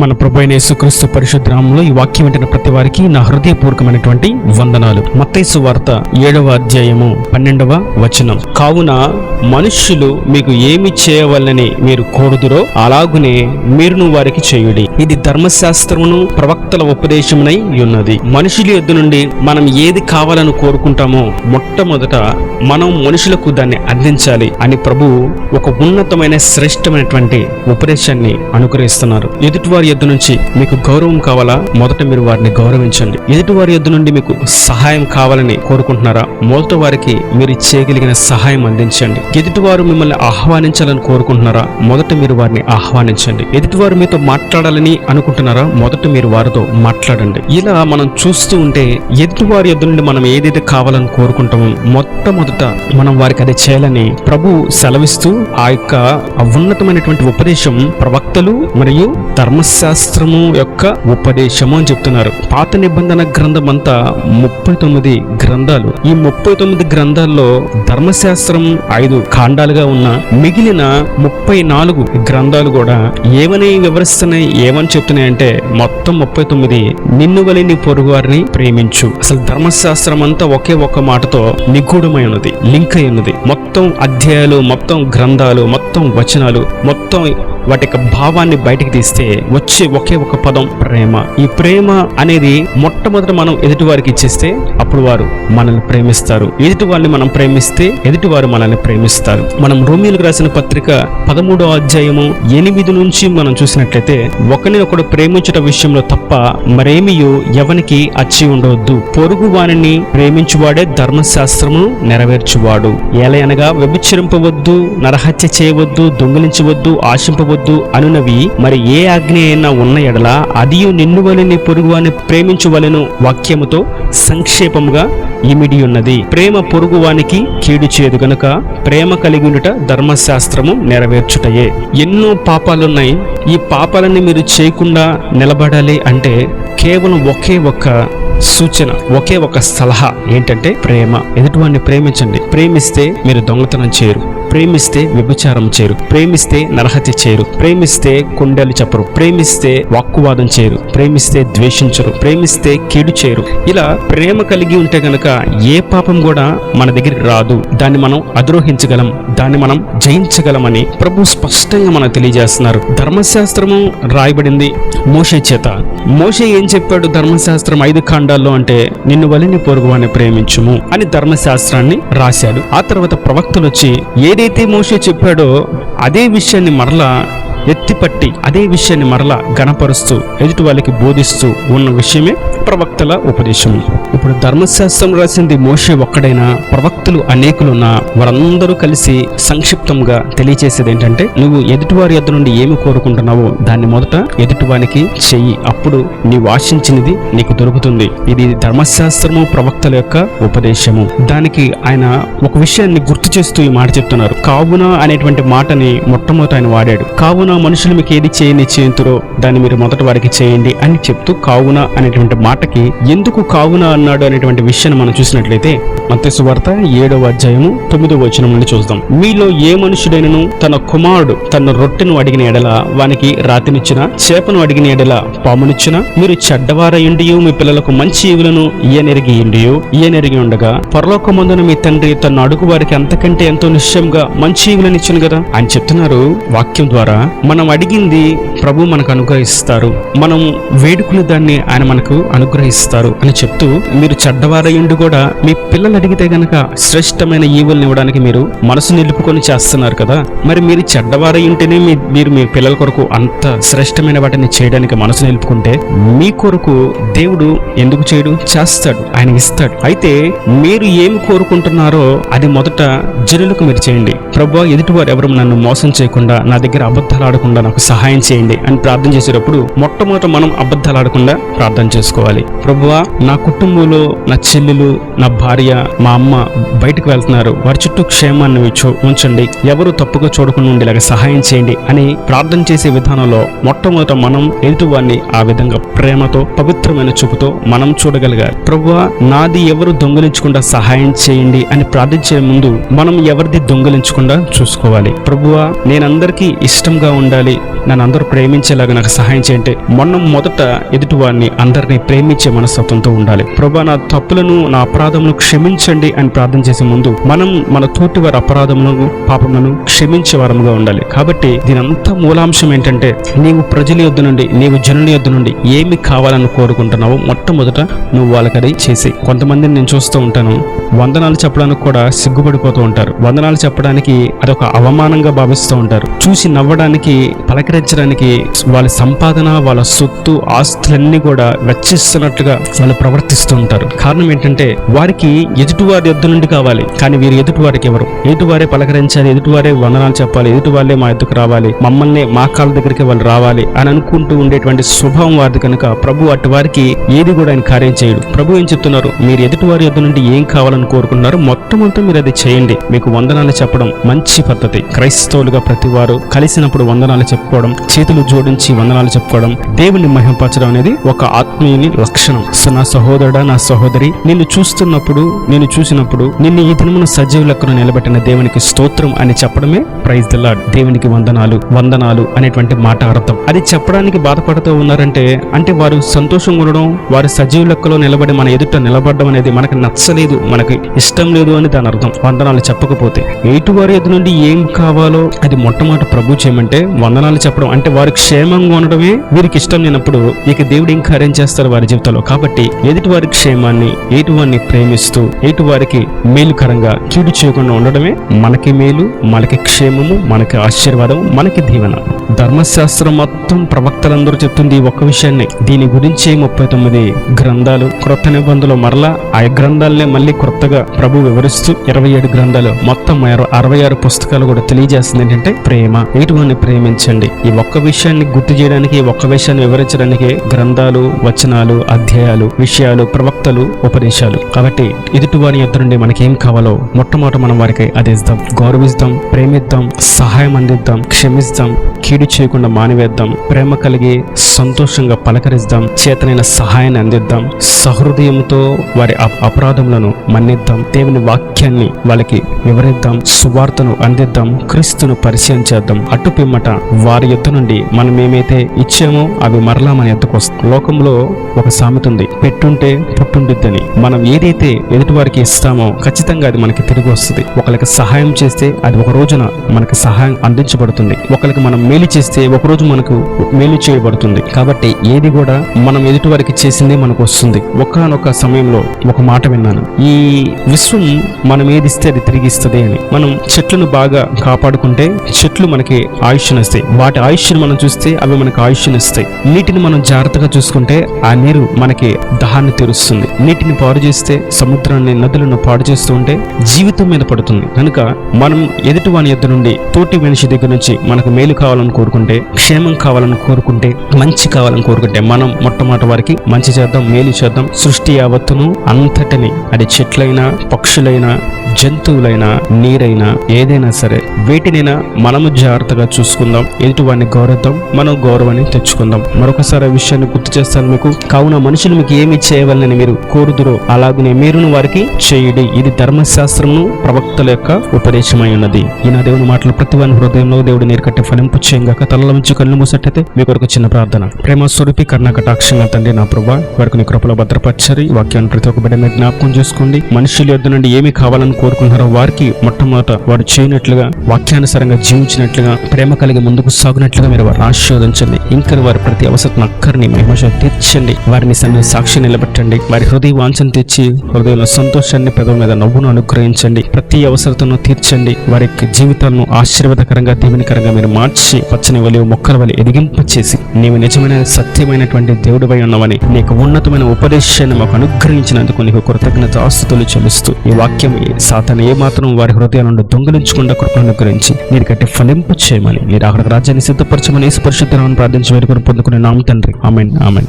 మన ప్రభు అయిన యేసుక్రీస్తు పరిశుద్ధనామంలో ఈ వాక్యం వింటున్న ప్రతి వారికి నా హృదయపూర్వకమైనటువంటి వందనాలు. మత్తైసు వార్త ఏడవ అధ్యాయము పన్నెండవ వచనం. కావున మనుష్యులు మీకు ఏమి చేయవలనని మీరు కోరుదురో అలాగునే మీరును వారికి చేయుడి. ఇది ధర్మశాస్త్రమును ప్రవక్తల ఉపదేశమునై ఉన్నది. మనుషుల యొద్ద నుండి మనం ఏది కావాలని కోరుకుంటామో మొట్టమొదట మనం మనుషులకు దాన్ని అందించాలి అని ప్రభు ఒక ఉన్నతమైన శ్రేష్టమైనటువంటి ఉపదేశాన్ని అనుగ్రహిస్తున్నారు. ఎదుటివారి ఎద్దు నుంచి మీకు గౌరవం కావాలా? మొదట మీరు వారిని గౌరవించండి. ఎదుటివారి ఎద్దు నుండి మీకు సహాయం కావాలని కోరుకుంటున్నారా? మొదట వారికి మీరు చేయగలిగిన సహాయం అందించండి. ఎదుటివారు మిమ్మల్ని ఆహ్వానించాలని కోరుకుంటున్నారా? మొదట మీరు వారిని ఆహ్వానించండి. ఎదుటివారు మీతో మాట్లాడాలని అనుకుంటున్నారా? మొదట మీరు వారితో మాట్లాడండి. ఇలా మనం చూస్తూ ఉంటే ఎదుటివారి ఎద్దు నుండి మనం ఏదైతే కావాలని కోరుకుంటామో మొట్టమొదట మనం వారికి అది చేయాలని ప్రభు సెలవిస్తూ ఆ యొక్క ఉన్నతమైనటువంటి ఉపదేశం ప్రవక్తలు మరియు ధర్మశాస్త్రము యొక్క ఉపదేశము అని చెప్తున్నారు. పాత నిబంధన గ్రంథం అంతా ముప్పై తొమ్మిది గ్రంథాలు. ఈ ముప్పై తొమ్మిది గ్రంథాల్లో ధర్మశాస్త్రం ఐదు ఖాండాలుగా ఉన్న మిగిలిన ముప్పై నాలుగు గ్రంథాలు కూడా ఏమని వివరిస్తున్నాయి ఏమని చెప్తున్నాయంటే మొత్తం ముప్పై తొమ్మిది నిన్ను వలి నీ వారిని ప్రేమించు. అసలు ధర్మశాస్త్రం అంతా ఒకే ఒక్క మాటతో నిగూఢమై ఉన్నది లింక్ అయి ఉన్నది. మొత్తం అధ్యాయాలు మొత్తం గ్రంథాలు మొత్తం వచనాలు మొత్తం వాటి యొక్క భావాన్ని బయటికి తీస్తే వచ్చే ఒకే ఒక పదం ప్రేమ. ఈ ప్రేమ అనేది మొట్టమొదట మనం ఎదుటి వారికి ఇచ్చేస్తే అప్పుడు వారు మనల్ని ప్రేమిస్తారు. ఎదుటి వారిని మనం ప్రేమిస్తే ఎదుటి వారు మనల్ని ప్రేమిస్తారు. మనం రోమిలకు రాసిన పత్రిక పదమూడో అధ్యాయము ఎనిమిది నుంచి మనం చూసినట్లయితే ఒకరిని ఒకడు ప్రేమించట విషయంలో తప్ప మరేమియు ఎవనికి అచ్చి ఉండవద్దు. పొరుగు వారిని ప్రేమించువాడే ధర్మశాస్త్రమును నెరవేర్చువాడు. ఏలయనగా వ్యభిచరింపవద్దు నరహత్య చేయవద్దు దొంగిలించవద్దు ఆశింపవద్దు అనునవి. మరి ఏ ఆజ్ఞ అయినా ఉన్న ఎడల అదియు నిన్ను వలని పొరుగు అని ప్రేమించువలను వాక్యముతో సంక్షేపముగా ఇమిడి ఉన్నది ప్రేమ పొరుగువానికి కీడు చేదు గనుక ప్రేమ కలిగి ఉండుట ధర్మశాస్త్రము నెరవేర్చుటయే. ఎన్నో పాపాలున్నాయి. ఈ పాపాలన్నీ మీరు చేయకుండా నిలబడాలి అంటే కేవలం ఒకే ఒక్క సూచన ఒకే ఒక సలహా ఏంటంటే ప్రేమ. ఎదుటివాడిని ప్రేమించండి. ప్రేమిస్తే మీరు దొంగతనం చేయరు. ప్రేమిస్తే వ్యభిచారం చేయరు ప్రేమిస్తే నరహత్య చేయరు ప్రేమిస్తే కుండలు చెప్పరు ప్రేమిస్తే వాక్కువాదం చేయరు ప్రేమిస్తే ద్వేషించరు. ప్రేమిస్తే కీడు చేయరు ఇలా ప్రేమ కలిగి ఉంటే గనక ఏ పాపం కూడా మన దగ్గరికి రాదు. దాన్ని మనం అద్రోహించగలం. దాన్ని మనం జయించగలమని ప్రభు స్పష్టంగా మనకు తెలియజేస్తున్నారు. ధర్మశాస్త్రము రాయబడింది మోషే చేత. మోషే ఏం చెప్పాడు ధర్మశాస్త్రం ఐదు ఖండాల్లో అంటే నిన్ను వలిని పొరుగువాన్ని ప్రేమించుము అని ధర్మశాస్త్రాన్ని రాశాడు. ఆ తర్వాత ప్రవక్తలు వచ్చి ఏదైతే మోషే చెప్పాడో అదే విషయాన్ని మరలా ఎత్తిపట్టి అదే విషయాన్ని మరలా గణపరుస్తూ ఎదుటి వాళ్ళకి బోధిస్తూ ఉన్న విషయమే ప్రవక్తల ఉపదేశం. ఇప్పుడు ధర్మశాస్త్రం రాసింది మోషే ఒక్కడైనా ప్రవక్తలు అనేకులున్నా వారందరూ కలిసి సంక్షిప్తంగా తెలియచేసేది ఏంటంటే నువ్వు ఎదుటివారి యొద్ద నుండి ఏమి కోరుకుంటున్నావో దాన్ని మొదట ఎదుటివానికి చెయ్యి అప్పుడు నీవు ఆశించినది నీకు దొరుకుతుంది. ఇది ధర్మశాస్త్రము ప్రవక్తల యొక్క ఉపదేశము. దానికి ఆయన ఒక విషయాన్ని గుర్తు చేస్తూ ఈ మాట చెప్తున్నారు. కావున అనేటువంటి మాటని మొట్టమొదట ఆయన వాడాడు. కావున మనుషులు మీకు ఏది చేయని చేయంతురో దాన్ని మీరు మొదట వారికి చేయండి అని చెప్తూ కావున అనేటువంటి మాటకి ఎందుకు కావున అన్న ఉన్నాడు అనేటువంటి విషయాన్ని మనం చూసినట్లయితే మత్స్సు వార్త ఏడవ అధ్యాయము తొమ్మిదవ వచనం నుండి చూద్దాం. మీలో ఏ మనుషుడైనను తన కుమారుడు తన రొట్టెను అడిగిన ఎడల వానికి రాతినిచ్చిన చేపను అడిగిన ఎడల పామునిచ్చిన మీరు చెడ్డవారయుండి మీ పిల్లలకు మంచి ఈవులను ఈయనెరిగి ఇండియో ఈయనెరిగి ఉండగా పరలోకమందున మీ తండ్రి తన అడుగు వారికి అంతకంటే ఎంతో నిశ్చయంగా మంచి ఈవులను ఇచ్చాను కదా అని చెప్తున్నారు వాక్యం ద్వారా. మనం అడిగింది ప్రభు మనకు అనుగ్రహిస్తారు. మనం వేడుకున్న దాన్ని ఆయన మనకు అనుగ్రహిస్తారు అని చెప్తూ మీరు చెడ్డవారయుండి కూడా మీ పిల్లలు అడిగితే గనక శ్రేష్టమైన ఈవుల్ని ఇవ్వడానికి మీరు మనసు నిలుపుకొని చేస్తున్నారు కదా. మరి మీరు చెడ్డవారై ఉంటేనే మీ మీరు మీ పిల్లల కొరకు అంత శ్రేష్టమైన వాటిని చేయడానికి మనసు నిలుపుకుంటే మీ కొరకు దేవుడు ఎందుకు చేయడు? చేస్తాడు. ఆయన ఇస్తాడు. అయితే మీరు ఏమి కోరుకుంటున్నారో అది మొదట జనులకు మీరు చేయండి. ప్రభా ఎదుటివారు ఎవరు నన్ను మోసం చేయకుండా నా దగ్గర అబద్ధాలు ఆడకుండా నాకు సహాయం చేయండి అని ప్రార్థన చేసేటప్పుడు మొట్టమొదట మనం అబద్ధాలు ఆడకుండా ప్రార్థన చేసుకోవాలి. ప్రభువా నా కుటుంబంలో నా చెల్లెలు నా భార్య మా అమ్మ బయటకు వెళ్తున్నారు. వారి చుట్టూ క్షేమాన్ని ఉంచండి. ఎవరు తప్పుగా చూడకుండా ఉండేలాగా సహాయం చేయండి అని ప్రార్థన చేసే విధానంలో మొట్టమొదట మనం ఎదుటివారిని ఆ విధంగా ప్రేమతో పవిత్రమైన చూపుతో మనం చూడగలగాలి. ప్రభువా నాది ఎవరు దొంగిలించకుండా సహాయం చేయండి అని ప్రార్థించే ముందు మనం ఎవరిది దొంగిలించకుండా చూసుకోవాలి. ప్రభువా నేనందరికీ ఇష్టంగా ఉండాలి. నన్ను అందరూ ప్రేమించేలాగా నాకు సహాయం చేయండి మొన్న మొదట ఎదుటివారిని అందరినీ ప్రేమించే మనస్తత్వంతో ఉండాలి. ప్రభా నా తప్పులను నా అపరాధమును క్షమించండి అని ప్రార్థన చేసే ముందు మనం మన తోటి వారి అపరాధములను పాపములను క్షమించే వారముగా ఉండాలి. కాబట్టి దీనంతా మూలాంశం ఏంటంటే నీవు ప్రజల యొద్ద నుండి నీవు జనుల యొద్ద నుండి ఏమి కావాలని కోరుకుంటున్నావో మొట్టమొదట నువ్వు వాళ్ళకది చేసి కొంతమందిని నేను చూస్తూ ఉంటాను. వందనాలు చెప్పడానికి కూడా సిగ్గుపడిపోతూ ఉంటారు. వందనాలు చెప్పడానికి అదొక అవమానంగా భావిస్తూ ఉంటారు. చూసి నవ్వడానికి పలకరించడానికి వాళ్ళ సంపాదన వాళ్ళ సొత్తు ఆస్తులన్నీ కూడా వెచ్చిస్తున్నట్లుగా వాళ్ళు ప్రవర్తిస్తూ ఉంటారు. కారణం ఏంటంటే వారికి ఎదుటివారి యుద్ధ నుండి కావాలి కానీ వీరు ఎదుటివారికి ఎవరు ఎదుటివారే పలకరించాలి ఎదుటివారే వందనాలు చెప్పాలి ఎదుటివారే మా ఎద్దుకు రావాలి మమ్మల్ని మా కాళ్ళ దగ్గరికి వాళ్ళు రావాలి అని అనుకుంటూ ఉండేటువంటి స్వభావం వారిది కనుక ప్రభు అటు వారికి ఏది కూడా ఆయన కార్యం చేయడు. ప్రభు ఏం చెప్తున్నారు? మీరు ఎదుటివారి యుద్ధ నుండి ఏం కావాలని కోరుకున్నారు మొట్టమొదటి మీరు అది చేయండి. మీకు వందనాలు చెప్పడం మంచి పద్ధతి. క్రైస్తవులుగా ప్రతి వారు కలిసినప్పుడు వందనాలు చెప్పుకోవడం చేతులు జోడించి వందనాలు చెప్పుకోవడం దేవుని మహింపరచడం అనేది ఒక ఆత్మీయుని లక్షణం. నా సహోదరుడా నా సహోదరి నిన్ను చూస్తున్నప్పుడు నేను చూసినప్పుడు నిన్ను ఈ దినమున సజీవ లెక్కను నిలబెట్టిన దేవునికి స్తోత్రం అని చెప్పడమే ప్రైజ్ ద దేవునికి వందనాలు వందనాలు అనేటువంటి మాట అర్థం. అది చెప్పడానికి బాధపడుతూ ఉన్నారంటే అంటే వారు సంతోషంగా ఉండడం వారు సజీవ లెక్కలో నిలబడి మన ఎదుట నిలబడడం అనేది మనకు నచ్చలేదు మనకి ఇష్టం లేదు అని దాని అర్థం. వందనాలు చెప్పకపోతే ఎటు వారి ఎదు నుండి ఏం కావాలో అది మొట్టమొదటి ప్రభు చేయమంటే వందనాలు చెప్పడం. అంటే వారు క్షేమంగా ఉండడమే వీరికి ఇష్టం లేనప్పుడు ఇక దేవుడు ఏం కార్యం చేస్తారు వారి జీవితంలో? కాబట్టి ఎదుటి వారి క్షేమాన్ని ఎటువారిని ప్రేమిస్తూ ఎటువారికి మేలుకరంగా చూడు చేయకుండా ఉండడమే మనకి మేలు మనకి క్షేమము మనకి ఆశీర్వాదం మనకి దీవెన. ధర్మశాస్త్రం మొత్తం ప్రవక్తలందరూ చెప్తుంది ఈ ఒక్క విషయాన్ని. దీని గురించి ముప్పై తొమ్మిది గ్రంథాలు క్రొత్త నిబంధనలు మరలా ఆ గ్రంథాలనే మళ్ళీ కొత్తగా ప్రభు వివరిస్తూ ఇరవై ఏడు గ్రంథాలు మొత్తం అరవై ఆరు పుస్తకాలు కూడా తెలియజేస్తుంది ఏంటంటే ప్రేమ. ఎటువంటి ప్రేమించండి. ఈ ఒక్క విషయాన్ని గుర్తు చేయడానికి ఒక్క విషయాన్ని వివరించడానికి గ్రంథాలు వచనాలు అధ్యాయాలు విషయాలు ప్రవక్తలు ఉపదేశాలు. కాబట్టి ఎదుటివారి యుద్ధ నుండి మనకి ఏం కావాలో మొట్టమొదట మనం వారికి అది ఇద్దాం గౌరవిద్దాం ప్రేమిద్దాం సహాయం అందిద్దాం క్షమిద్దాం కీడు చేయకుండా మానివేద్దాం ప్రేమ కలిగి సంతోషంగా పలకరిద్దాం చేతనైన సహాయాన్ని అందిద్దాం సహృదయంతో వారి అపరాధములను మన్నిద్దాం దేవుని వాక్యాన్ని వాళ్ళకి వివరిద్దాం సువార్తను అందిద్దాం క్రీస్తును పరిచయం చేద్దాం. అటు పిమ్మట వారి యుద్ధ నుండి మనం ఏమైతే ఇచ్చామో అవి మరలా మన ఎద్దకు వస్తాం లోకంలో ఒక సామెత ఉంది. పెట్టుంటే పుట్టుండిద్దని. మనం ఏదైతే ఎదుటివారికి ఇస్తామో ఖచ్చితంగా అది మనకి తిరిగి వస్తుంది. ఒకరికి సహాయం చేస్తే అది ఒక రోజున మనకి సహాయం అందించబడుతుంది. ఒకరికి మనం మేలు చేస్తే ఒక రోజు మనకు మేలు చేయబడుతుంది. కాబట్టి ఏది కూడా మనం ఎదుటివారికి చేసిందే మనకు వస్తుంది. ఒకనొక సమయంలో ఒక మాట విన్నాను. ఈ విశ్వం మనం ఏది ఇస్తే అది తిరిగి ఇస్తుంది అని. మనం చెట్లను బాగా కాపాడుకుంటే చెట్లు మనకి ఆయుష్నిస్తాయి. వాటి ఆయుష్ని మనం చూస్తే అవి మనకు ఆయుష్నిస్తాయి. నీటిని మనం జాగ్రత్తగా చూసుకుంటే ఆ నీరు మనకి దహాన్ని తీరుస్తుంది. నీటిని పాడు చేస్తే సముద్రాన్ని నదులను పాడు చేస్తూ ఉంటే జీవితం మీద పడుతుంది. కనుక మనం ఎదుటి వాని ఎద్దు నుండి తోటి మనిషి దగ్గర నుంచి మనకు మేలు కావాలని కోరుకుంటే క్షేమం కావాలని కోరుకుంటే మంచి కావాలని కోరుకుంటే మనం మొట్టమొదటి వారికి మంచి చేద్దాం మేలు చేద్దాం. సృష్టి యావత్తును అంతటిని అది చెట్లైనా పక్షులైనా జంతువులైనా నీరైనా ఏదైనా సరే వేటినైనా మనము జాగ్రత్తగా చూసుకుందాం. ఎదుటి వాడిని గౌరవిద్దాం మనం గౌరవాన్ని తెచ్చుకుందాం. మరొకసారి విషయాన్ని గుర్తు చేస్తాను మీకు. కావున మనుషులు మీకు ఏమి చేయవాలని మీరు కోరుదురో అలాగనే మీరును వారికి చేయుడి. ఇది ధర్మశాస్త్రము ప్రవక్తల యొక్క ఉపదేశమై ఉన్నది. ఈ నా దేవుని మాటలు ప్రతి వారి హృదయంలో దేవుడు నేర్కట్టే ఫలింపు చేయంగాక తలల నుంచి కళ్ళు మూసట్టయితే మీ కొరకు చిన్న ప్రార్థన. ప్రేమ స్వరూపి కర్ణకటాక్షంగా తండ్రి నా ప్రభా వారికి నీ కృపలో భద్రపరచరి వాక్యాన్ని ప్రతి ఒక్క బిడ్డని జ్ఞాపకం చేసుకోండి. మనుషుల యొద్ నుండి ఏమి కావాలని కోరుకుంటున్నారో వారికి మొట్టమొదట వారు చేయనట్లుగా వాక్యానుసారంగా జీవించినట్లుగా ప్రేమ కలిగి ముందుకు సాగునట్లుగా మీరు వారు ఆశీర్వదించండి. ఇంకా వారి ప్రతి అవసరం అక్కరిని మహిమశ తీర్చండి. వారిని సన్ని సాక్షి నిలబెట్టండి. వారి హృదయ వాంఛను తెచ్చి హృదయంలో సంతోషాన్ని పెదవి మీద నవ్వును అనుగ్రహించండి. ప్రతి అవసరతను తీర్చండి. వారి యొక్క జీవితాలను ఆశీర్వాదకరంగా దీవెనకరంగా మీరు మార్చి పచ్చని వలి మొక్కల వలి ఎదిగింపచేసి నీవు నిజమైన సత్యమైనటువంటి దేవుడిపై ఉన్నవని నీకు ఉన్నతమైన ఉపదేశాన్ని మాకు అనుగ్రహించినందుకు నీకు కృతజ్ఞత ఆస్తుతులు చెల్లిస్తూ ఈ వాక్యం సాతను ఏమాత్రం వారి హృదయాల నుండి దొంగిలించకుండా కృపను అనుగ్రహించి మీరు కట్టి ఫలింపు చేయమని మీరు అక్కడ రాజ్యాన్ని సిద్ధపరచమని యేసు పరిశుద్ధరామని ప్రార్థించి వేడుకొని పొందుకునే నామ తండ్రి. ఆమెన్. ఆమెన్.